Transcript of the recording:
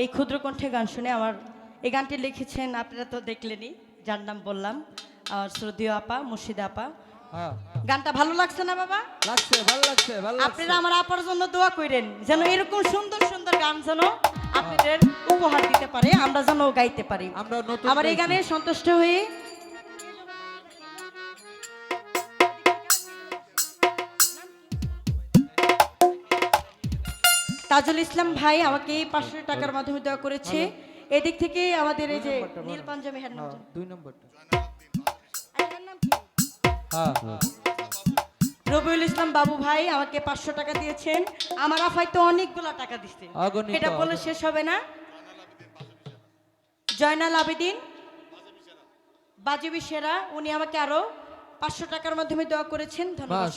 এই ক্ষুদ্র কণ্ঠে গান শুনে আমার এই গানটি লিখেছেন আপনারা তো দেখলেনই যার নাম বললাম আর শ্রদ্ধীয় আপা মুর্শিদা আপা। হ্যাঁ গানটা ভালো লাগছে না বাবা? লাগছে ভালো লাগছে ভালো আপনারা আমার আপার জন্য দোয়া করেন যেন এরকম সুন্দর সুন্দর গান যেন আপনাদের উপহার দিতে পারে আমরা যেন গাইতে পারি। আমরা আমার এই গানে সন্তুষ্ট হয়ে তাজুল ইসলাম ভাই আমাকে পাঁচশো টাকার মাধ্যমে দেওয়া করেছে। এদিক থেকে আমাদের এই যে নীল পাঞ্জাবি হ্যাঁ দুই নম্বরটা। এর নাম কি? হ্যাঁ। রবিউল ইসলাম বাবু ভাই আমাকে পাঁচশো টাকা দিয়েছেন। আমার আফাই তো অনেকগুলা টাকা দিচ্ছে এটা বলে শেষ হবে না। জয়নাল আবেদিন বাজিবি সেরা উনি আমাকে আরও পাঁচশো টাকার মাধ্যমে দেওয়া করেছেন। ধন্যবাদ